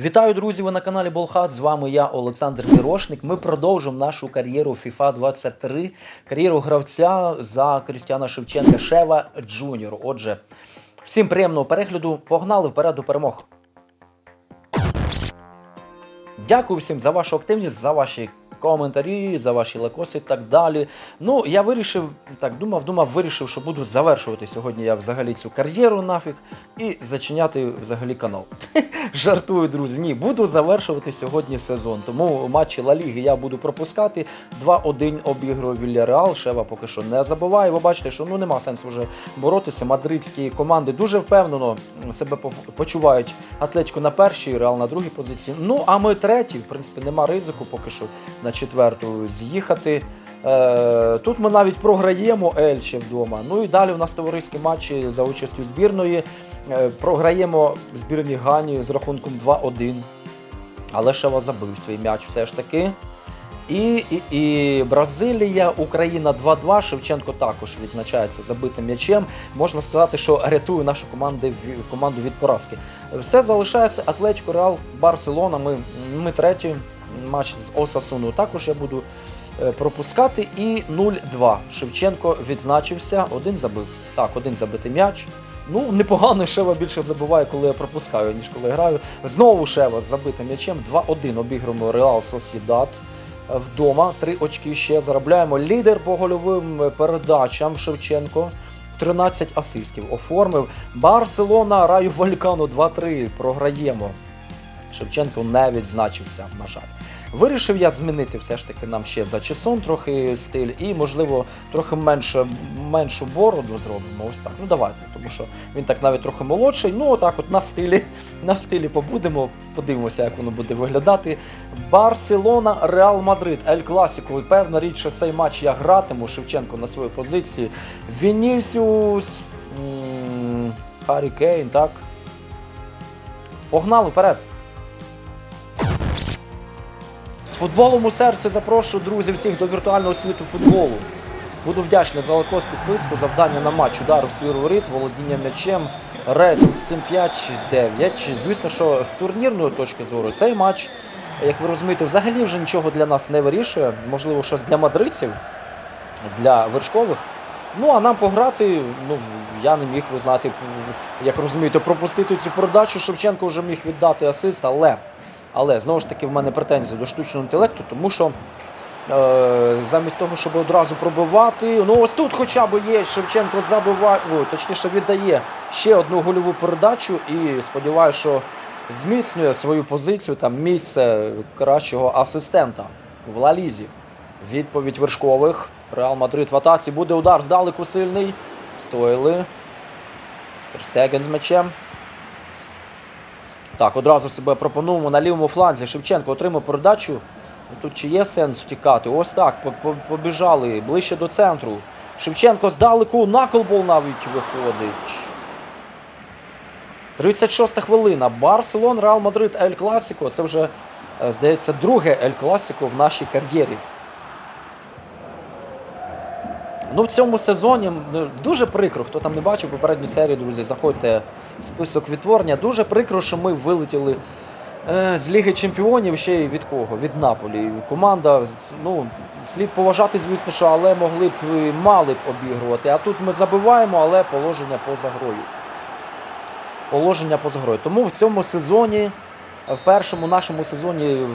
Вітаю, друзі! Ви на каналі Болхат. З вами я, Олександр Пірошник. Ми продовжимо нашу кар'єру FIFA 23, кар'єру гравця за Крістіана Шевченка Шева Джуніор. Отже, всім приємного перегляду. Погнали вперед до перемог. Дякую всім за вашу активність, за ваші коментарі, за ваші лайкоси і так далі. Ну, я вирішив, так думав, думав, вирішив, що буду завершувати сьогодні я взагалі цю кар'єру нафіг і зачиняти взагалі канал. Жартую, друзі. Ні, буду завершувати сьогодні сезон. Тому матчі Ла Ліги я буду пропускати. 2-1 обігрує Вільяреал. Шева поки що не забуває. Ви бачите, що ну нема сенсу вже боротися. Мадридські команди дуже впевнено себе почувають Атлетико на першій, Реал на другій позиції. Ну а ми треті. В принципі, нема ризику поки що на четверту з'їхати. Е, Тут ми навіть програємо Ельче вдома. Ну і далі у нас товариські матчі за участю збірної. Е, Програємо збірні Гані з рахунком 2-1. Але Шева забив свій м'яч все ж таки. І, і, і Бразилія, Україна 2-2. Шевченко також відзначається забитим м'ячем. Можна сказати, що рятує нашу команду, команду від поразки. Все залишається Атлетико, Реал, Барселона. Ми, ми треті. Матч з Осасуну також я буду е, пропускати. І 0-2. Шевченко відзначився, один забив. Так, один забитий м'яч. Ну, непогано Шева більше забуває, коли я пропускаю, ніж коли граю. Знову Шева з забитим м'ячем. 2-1 обігруємо Реал Сосідат вдома. Три очки ще заробляємо. Лідер по гольовим передачам Шевченко. 13 асистів оформив. Барселона Раю Валькану 2-3. Програємо. Шевченко не відзначився, на жаль. Вирішив я змінити все ж таки нам ще за часом трохи стиль і, можливо, трохи менше, меншу бороду зробимо. Ось так. Ну давайте, тому що він так навіть трохи молодший. Ну, отак, от на стилі, на стилі побудемо, подивимося, як воно буде виглядати. Барселона, Реал Мадрид, Ель Класіко. Певна річ, що цей матч я гратиму. Шевченко на своїй позиції. Вінісіус, Харі Кейн, так. Погнали вперед. З футболом у серці запрошую друзів всіх до віртуального світу футболу. Буду вдячний за лайкос, підписку, завдання на матч, удар у свій воріт, володіння м'ячем, рейтинг 7-5-9. Звісно, що з турнірної точки зору цей матч, як ви розумієте, взагалі вже нічого для нас не вирішує. Можливо, щось для мадридців, для вершкових. Ну, а нам пограти, ну, я не міг, ви знаєте, як розумієте, пропустити цю передачу. Шевченко вже міг віддати асист, але, але знову ж таки в мене претензії до штучного інтелекту, тому що е, замість того, щоб одразу пробивати, ну ось тут хоча б є, Шевченко забиває, точніше віддає ще одну гольову передачу і сподіваюся, що зміцнює свою позицію, там місце кращого асистента в Лалізі. Відповідь вершкових. Реал Мадрид в атаці. Буде удар здалеку сильний. Стоїли. Терстеген з м'ячем. Так, одразу себе пропонуємо на лівому фланзі. Шевченко отримав передачу. Тут чи є сенс втікати? Ось так. по- по- Побіжали ближче до центру. Шевченко здалеку. Наколбол навіть виходить. 36 хвилина. Барселон, Реал Мадрид, Ель Класіко. Це вже, е, здається, друге Ель Класіко в нашій кар'єрі. Ну, в цьому сезоні ну, дуже прикро, хто там не бачив попередню серію, друзі, заходьте в список відтворення. Дуже прикро, що ми вилетіли е, з Ліги Чемпіонів ще й від кого? Від Наполі. Команда, ну, слід поважати, звісно, що, але могли б мали б обігрувати. А тут ми забиваємо, але положення поза грою. Положення поза грою. Тому в цьому сезоні, в першому нашому сезоні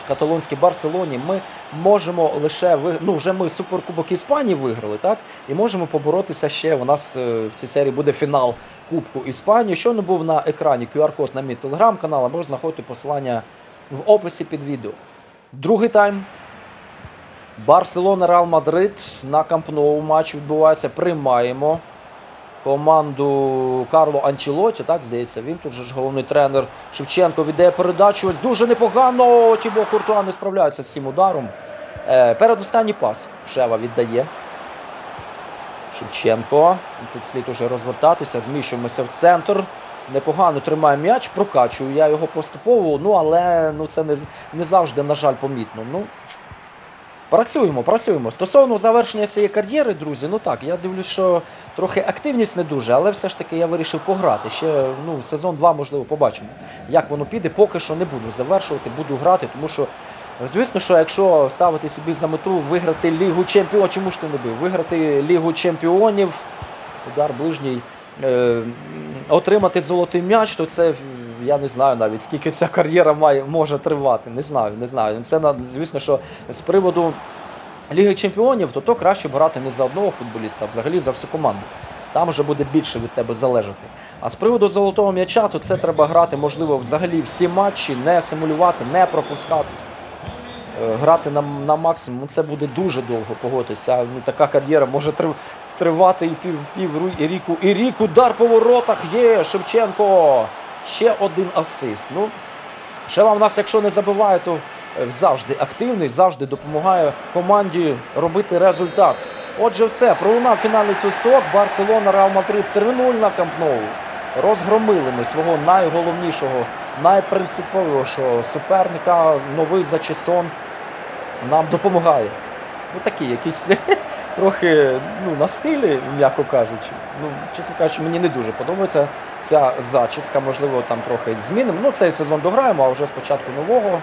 в каталонській Барселоні, ми можемо лише ви... ну, вже ми Суперкубок Іспанії виграли, так? І можемо поборотися ще. У нас е, в цій серії буде фінал Кубку Іспанії. Що не був на екрані QR-код на мій телеграм-канал, або ж знаходити посилання в описі під відео. Другий тайм. Барселона Реал Мадрид на Камп Ноу матч відбувається. Приймаємо команду Карло Анчелоті, так здається, він тут же ж головний тренер Шевченко віддає передачу. Ось дуже непогано. Тібо Куртуа не справляється з цим ударом. Е, передостанній пас Шева віддає. Шевченко. Тут слід уже розвертатися, зміщуємося в центр. Непогано тримає м'яч, прокачую я його поступово, ну але ну, це не, не завжди, на жаль, помітно. Ну, Працюємо, працюємо. Стосовно завершення цієї кар'єри, друзі, ну так, я дивлюсь, що трохи активність не дуже, але все ж таки я вирішив пограти. Ще ну, сезон 2, можливо, побачимо, як воно піде. Поки що не буду завершувати, буду грати, тому що, звісно, що якщо ставити собі за мету виграти Лігу Чемпіонів, чому ж ти не бив? Виграти Лігу Чемпіонів, удар ближній, е, отримати золотий м'яч, то це я не знаю навіть скільки ця кар'єра має може тривати. Не знаю, не знаю. Це звісно, що з приводу Ліги Чемпіонів, то то краще брати не за одного футболіста, а взагалі за всю команду. Там вже буде більше від тебе залежати. А з приводу золотого м'яча, то це треба грати, можливо, взагалі всі матчі, не симулювати, не пропускати. Е, Грати на, на максимум ну, це буде дуже довго погодитися. Ну, така кар'єра може трив- тривати і пів, пів і ріку. І рік удар по воротах є. Шевченко. Ще один асист. Ну, Шева в нас, якщо не забиває, то е, завжди активний, завжди допомагає команді робити результат. Отже, все, пролунав фінальний свисток. Барселона Реал Мадрид 3-0 на Камп Ноу. Розгромили ми свого найголовнішого, найпринциповішого суперника. Новий зачесон нам допомагає. Ну такі якісь трохи ну, на стилі, м'яко кажучи. Ну, чесно кажучи, мені не дуже подобається ця зачіска. Можливо, там трохи змінимо. Ну, цей сезон дограємо, а вже спочатку нового.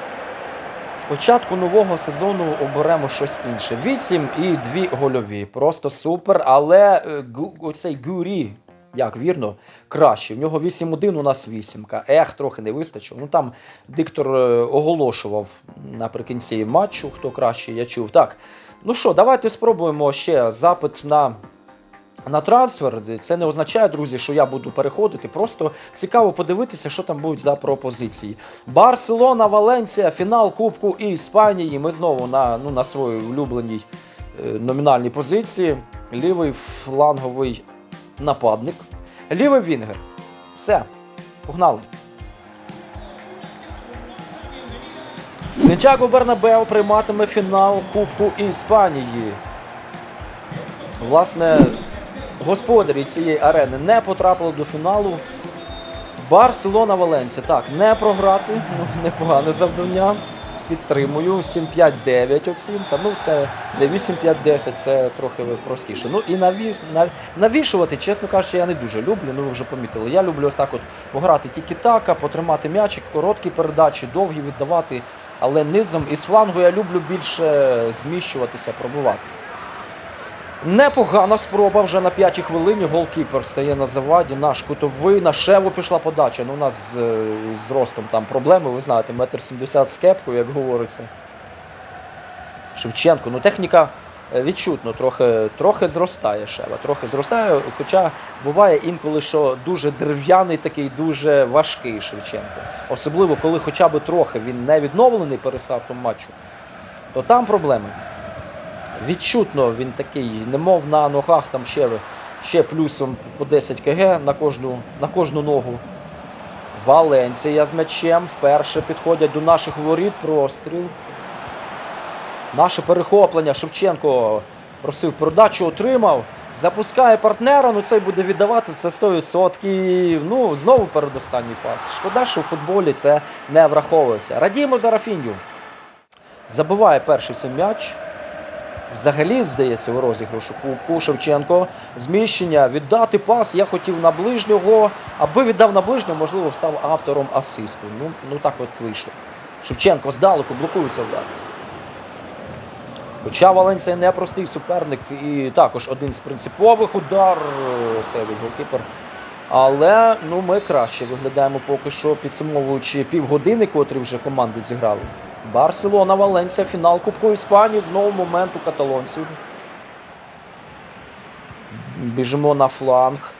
Спочатку нового сезону оберемо щось інше. Вісім і дві гольові. Просто супер. Але е, оцей Гурі, як вірно, краще. В нього 8-1, у нас вісімка. Ех, трохи не вистачило. Ну там диктор е, оголошував наприкінці матчу, хто краще, я чув. Так. Ну що, давайте спробуємо ще запит на. На трансфер це не означає, друзі, що я буду переходити. Просто цікаво подивитися, що там будуть за пропозиції. Барселона, Валенсія, фінал Кубку Іспанії. Ми знову на, ну, на своїй улюбленій е, номінальній позиції. Лівий фланговий нападник. Лівий Вінгер. Все, погнали. Сантьяго Бернабеу прийматиме фінал Кубку Іспанії. Власне, господарі цієї арени не потрапили до фіналу. Барселона Валенсія. Так, не програти. Ну, непогане завдання. Підтримую. 7-5-9 оцінка. Ну, це не 8-5-10, це трохи простіше. Ну і наві... нав- навішувати, чесно кажучи, я не дуже люблю. Ну, ви вже помітили. Я люблю ось так от пограти тільки-така, потримати м'ячик, короткі передачі, довгі віддавати, але низом і з флангу я люблю більше зміщуватися, пробувати. Непогана спроба вже на п'ятій хвилині. Голкіпер стає на заваді. Наш кутовий на шеву пішла подача. Ну, у нас з, е, з ростом там проблеми, ви знаєте, метр сімдесят з кепкою, як говориться. Шевченко. Ну, техніка відчутно трохи, трохи зростає шева. Трохи зростає, хоча буває інколи, що дуже дерев'яний такий, дуже важкий Шевченко. Особливо, коли хоча б трохи він не відновлений перед стартом матчу, то там проблеми відчутно він такий, немов на ногах там ще, ще плюсом по 10 кг на кожну, на кожну ногу. Валенсія з м'ячем вперше підходять до наших воріт. Простріл. Наше перехоплення. Шевченко просив передачу, отримав. Запускає партнера, ну цей буде віддавати це 100%. Ну, знову передостанній пас. Шкода, що в футболі це не враховується. Радіємо за Рафінью. Забиває перший свій м'яч. Взагалі, здається, у розіграшу Кубку Шевченко. Зміщення, віддати пас. Я хотів на ближнього. Аби віддав на ближнього, можливо, став автором асисту. Ну, ну так от вийшло. Шевченко здалеку блокується удар. Хоча Валенсія непростий суперник і також один з принципових удар сейвить голкіпер. Але ну, ми краще виглядаємо поки що, підсумовуючи півгодини, котрі вже команди зіграли. Барселона, Валенсія, фінал Кубку Іспанії. Знову момент у каталонців. Біжимо на фланг.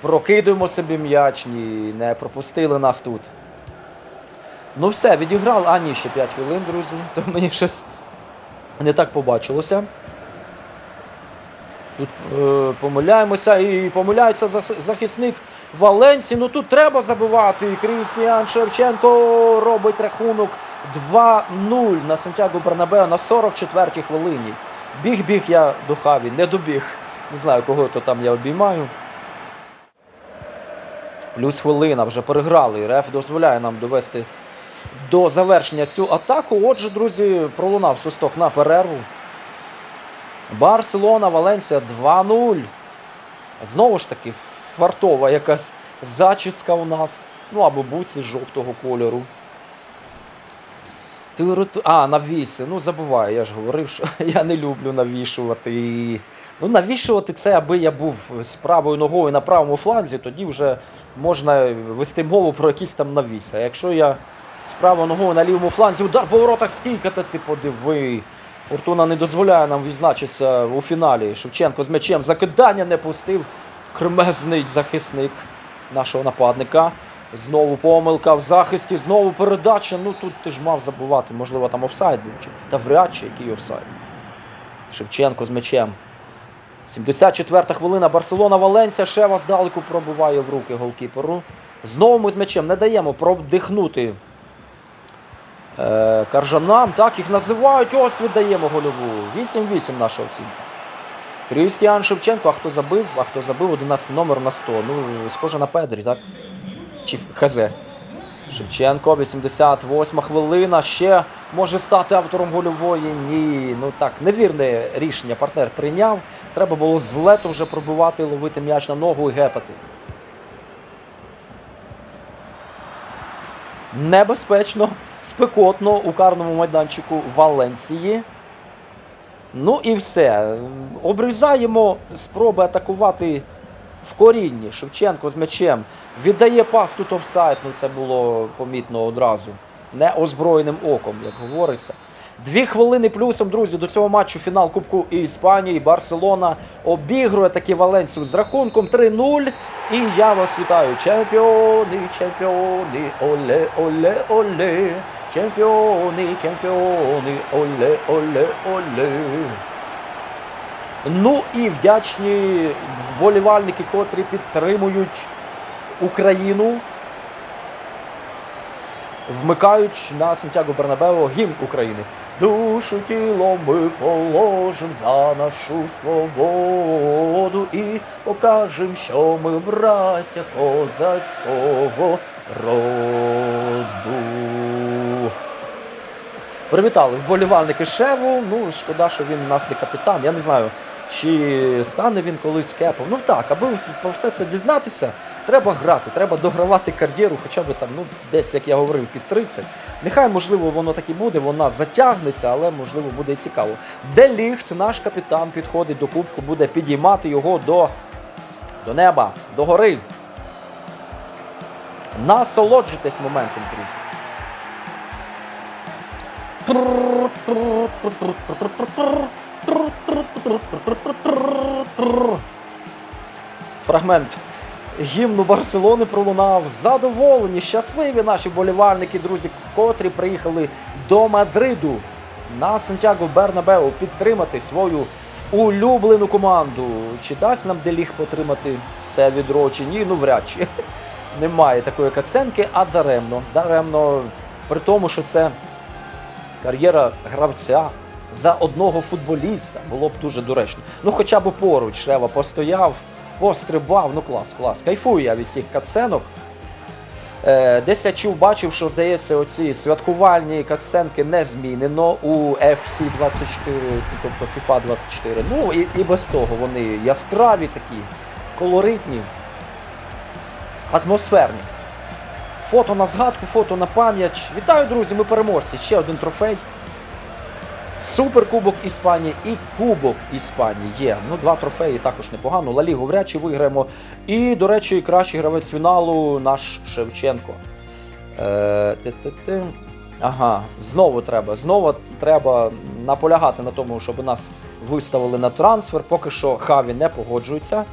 Прокидуємо собі м'яч. Ні, не пропустили нас тут. Ну все, відіграли. А, ні, ще 5 хвилин, друзі. То мені щось не так побачилося. Тут е, помиляємося і помиляється захисник Валенсі. Ну тут треба забивати. І Крістіан Шевченко робить рахунок 2-0 на Сантьяго Бернабео на 44-й хвилині. Біг-біг я до Хаві, не добіг. Не знаю, кого то там я обіймаю. Плюс хвилина вже переграли. Реф дозволяє нам довести до завершення цю атаку. Отже, друзі, пролунав свисток на перерву. Барселона, Валенсія 2-0. Знову ж таки, фартова якась зачіска у нас. Ну або буці жовтого кольору. А, навіси. Ну, забуваю, я ж говорив, що я не люблю навішувати. Ну, навішувати це, аби я був з правою ногою на правому фланзі, тоді вже можна вести мову про якісь там навіси. А якщо я з правою ногою на лівому фланзі, удар по воротах стійка, та ти подиви. Фортуна не дозволяє нам відзначитися у фіналі. Шевченко з м'ячем закидання не пустив. Кремезний захисник нашого нападника. Знову помилка в захисті, знову передача. Ну тут ти ж мав забувати, можливо, там офсайд був. Та вряд чи який офсайд. Шевченко з м'ячем. 74-та хвилина. Барселона Валенсія. Шева здалеку пробиває в руки голкіперу. Знову ми з м'ячем не даємо продихнути каржанам. Так їх називають. Ось віддаємо гольову. 8-8 наша оцінка. Крістіан Шевченко, а хто забив, а хто забив 11 номер на 100. Ну, схоже на Педрі, так? Чи ХЗ. Шевченко, 88 хвилина. Ще може стати автором гольової. Ні. Ну так, невірне рішення партнер прийняв. Треба було з лету вже пробивати, ловити м'яч на ногу і гепати. Небезпечно, спекотно у карному майданчику Валенсії. Ну і все. Обрізаємо спроби атакувати в корінні. Шевченко з м'ячем віддає пас тут офсайд. Ну це було помітно одразу. Неозброєним оком, як говориться. Дві хвилини плюсом, друзі, до цього матчу фінал Кубку Іспанії. Барселона обігрує таки Валенсію з рахунком 3-0. І я вас вітаю. Чемпіони, чемпіони, оле, оле, оле. Чемпіони, чемпіони, оле, оле, оле. Ну і вдячні вболівальники, котрі підтримують Україну. Вмикають на Сантьяго Бернабео гімн України. Душу тіло ми положим за нашу свободу і покажем, що ми браття козацького роду. Привітали вболівальники Шеву. Ну, шкода, що він у нас не капітан. Я не знаю, чи стане він колись кепом. Ну так, аби про все це дізнатися, треба грати, треба догравати кар'єру, хоча б там, ну, десь, як я говорив, під 30. Нехай, можливо, воно так і буде, вона затягнеться, але можливо буде і цікаво. Де ліхт, наш капітан підходить до кубку, буде підіймати його до, до неба, до гори. Насолоджуйтесь моментом, друзі. Фрагмент гімну Барселони пролунав. Задоволені, щасливі наші вболівальники, друзі, котрі приїхали до Мадриду на Сантьяго Бернабеу підтримати свою улюблену команду. Чи дасть нам Деліг потримати це відро чи ні? Ну, вряд чи. Немає такої каценки, а даремно. Даремно, при тому, що це кар'єра гравця за одного футболіста було б дуже доречно. Ну, хоча б поруч Шева постояв, пострибав. Ну клас, клас. Кайфую я від цих катсценок. Е, десь я чув, бачив, що здається, оці святкувальні катсценки не змінено у FC 24, тобто FIFA 24. Ну і, і без того вони яскраві такі, колоритні, атмосферні. Фото на згадку, фото на пам'ять. Вітаю, друзі! Ми переможці. Ще один трофей. Суперкубок Іспанії і Кубок Іспанії є. Ну, два трофеї також непогано. Ла Лігу вряд чи виграємо. І, до речі, кращий гравець фіналу наш Шевченко. Е, ти-ти-ти. Ага, знову треба. Знову треба наполягати на тому, щоб нас виставили на трансфер. Поки що Хаві не погоджується.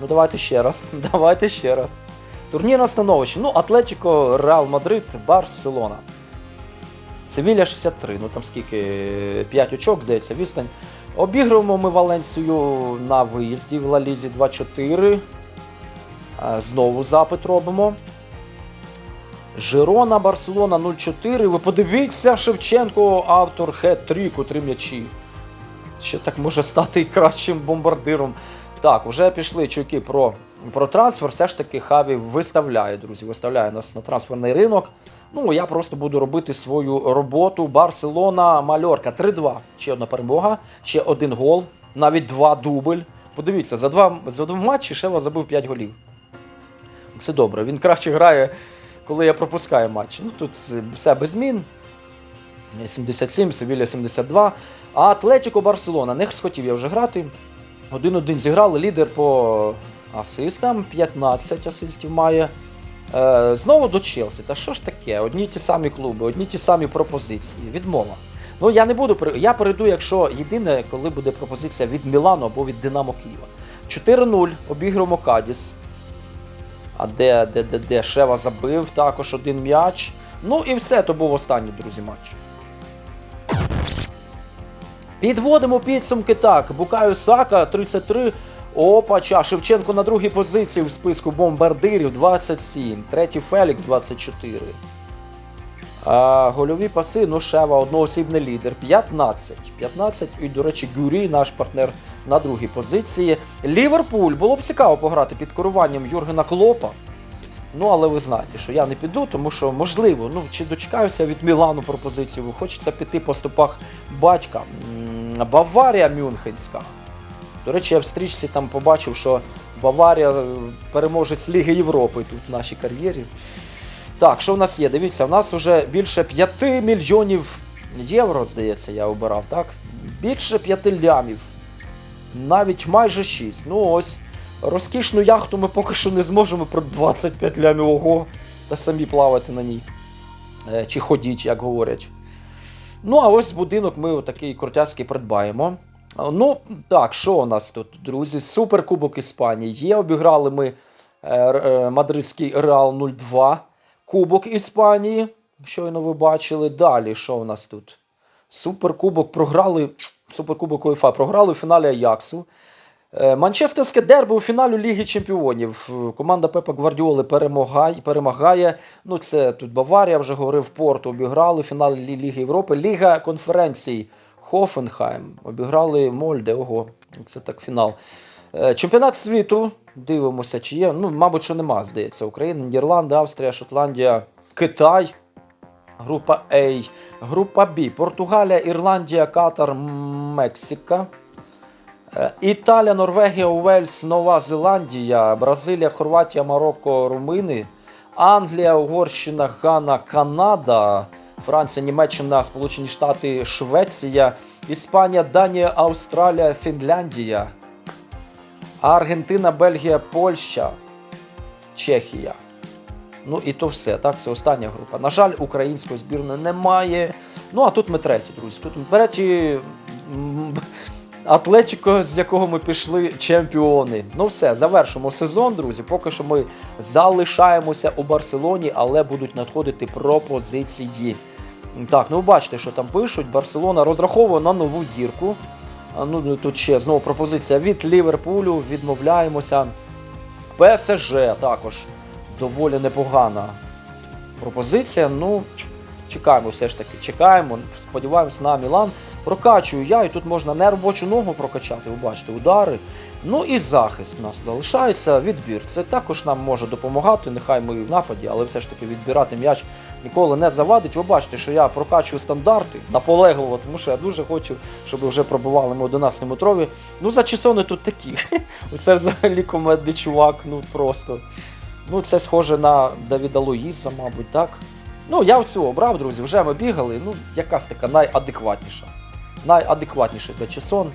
Ну, давайте ще раз. Давайте ще раз. Турнірне становище. Ну, Атлетіко, Реал Мадрид, Барселона. Севілля 63, ну там скільки 5 очок, здається, відстань. Обігруємо ми Валенсію на виїзді в Лалізі 2-4. Знову запит робимо. Жирона, Барселона 0-4. Ви подивіться, Шевченко, автор хет-тріку, три м'ячі. Ще так може стати і кращим бомбардиром Так, вже пішли чуйки про, про трансфер. Все ж таки Хаві виставляє, друзі, виставляє нас на трансферний ринок. Ну, я просто буду робити свою роботу. Барселона, Мальорка 3-2. Ще одна перемога, ще один гол, навіть два дубль. Подивіться, за два, за два матчі Шева забив 5 голів. Все добре. Він краще грає, коли я пропускаю матчі. Ну тут все без змін. 77, Севілля 72. А Атлетіко Барселона не схотів я вже грати. 1-1 зіграли. Лідер по асистам, 15 асистів має. Е, знову до Челсі. Та що ж таке? Одні ті самі клуби, одні ті самі пропозиції. Відмова. Ну я не буду я перейду, якщо єдине, коли буде пропозиція від Мілану або від Динамо Києва. 4-0 обіграємо Кадіс. А де, де, де, де Шева забив, також один м'яч. Ну і все, то був останній, друзі, матч. Підводимо підсумки так. Букаю Сака 33. Опача. Шевченко на другій позиції в списку бомбардирів 27. Третій Фелікс 24. А, гольові паси, ну Шева, одноосібний лідер. 15. 15. І, до речі, Гюрі, наш партнер на другій позиції. Ліверпуль. Було б цікаво пограти під керуванням Юргена Клопа. Ну, але ви знаєте, що я не піду, тому що, можливо, ну, чи дочекаюся від Мілану пропозицію, хочеться піти по стопах батька. Баварія Мюнхенська. До речі, я в стрічці там побачив, що Баварія е, переможець Ліги Європи тут в нашій кар'єрі. Так, що в нас є? Дивіться, в нас вже більше 5 мільйонів євро, здається, я обирав, так? Більше 5 лямів. Навіть майже 6. Ну ось. Розкішну яхту ми поки що не зможемо про 25 лямів ого, та самі плавати на ній. Е, Чи ходіть, як говорять. Ну, а ось будинок ми отакий крутяцький придбаємо. Ну, так, що у нас тут, друзі? Суперкубок Іспанії є. Обіграли ми е, е, мадридський Реал 02. Кубок Іспанії. Щойно ви бачили. Далі, що у нас тут? Суперкубок програли. Суперкубок УЄФА програли у фіналі Аяксу. Е, Манчестерське дерби у фіналі Ліги Чемпіонів. Команда Пепа Гвардіоли перемагає. перемагає. Ну, це тут Баварія, вже говорив, Порту обіграли у фіналі Ліги Європи. Ліга конференцій Хофенхайм. Обіграли Мольде. Ого, це так фінал. Е, Чемпіонат світу. Дивимося, чи є. Ну, мабуть, що нема, здається. Україна, Нідерланди, Австрія, Шотландія, Китай. Група А. Група Б. Португалія, Ірландія, Катар, Мексика. Е, Італія, Норвегія, Уельс, Нова Зеландія, Бразилія, Хорватія, Марокко, Румини, Англія, Угорщина, Гана, Канада, Франція, Німеччина, Сполучені Штати, Швеція, Іспанія, Данія, Австралія, Фінляндія, Аргентина, Бельгія, Польща, Чехія. Ну і то все, так, це остання група. На жаль, української збірної немає. Ну, а тут ми треті, друзі. Тут ми треті. Атлетіко, з якого ми пішли чемпіони. Ну все, завершимо сезон, друзі. Поки що ми залишаємося у Барселоні, але будуть надходити пропозиції. Так, ну бачите, що там пишуть. Барселона розраховує на нову зірку. Ну, тут ще знову пропозиція від Ліверпулю. Відмовляємося. ПСЖ також доволі непогана пропозиція. Ну, чекаємо все ж таки. Чекаємо. Сподіваємось на Мілан. Прокачую я, і тут можна не робочу ногу прокачати, ви бачите, удари. Ну і захист у нас залишається, відбір. Це також нам може допомагати. Нехай ми в нападі, але все ж таки відбирати м'яч ніколи не завадить. Ви бачите, що я прокачую стандарти наполегливо, тому що я дуже хочу, щоб вже пробували ми 11 метрові. Ну, за часони тут такі. Оце взагалі комедний чувак, ну просто. Ну, це схоже на Давіда Луїса, мабуть, так. Ну, я оцього обрав, друзі, вже ми бігали. Ну, якась така найадекватніша. Найадекватніший за часон.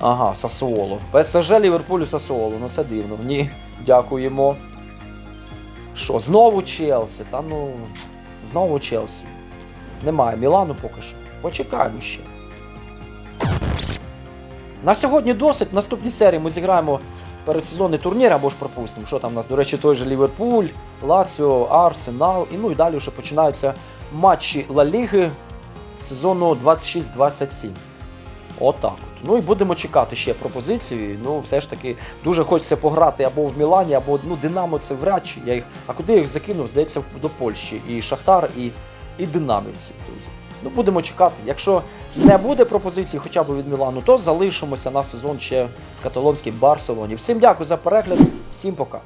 Ага, Сасуоло. ПСЖ Ліверпулю Сасуоло. Ну це дивно. Ні, дякуємо. Що, знову Челсі? Та ну. Знову Челсі. Немає Мілану поки що. Почекаємо ще. На сьогодні досить. В наступній серії ми зіграємо передсезонний турнір або ж пропустимо. Що там у нас? До речі, той же Ліверпуль, Лаціо, Арсенал. І ну і далі вже починаються матчі Ла Ліги сезону 26-27. Отак от. Ну і будемо чекати ще пропозиції. Ну, все ж таки, дуже хочеться пограти або в Мілані, або ну, Динамо це вряд чи. Я їх, а куди я їх закинув? Здається, до Польщі. І Шахтар, і, і Динамівці, друзі. Ну, будемо чекати. Якщо не буде пропозиції хоча б від Мілану, то залишимося на сезон ще в каталонській Барселоні. Всім дякую за перегляд, всім пока.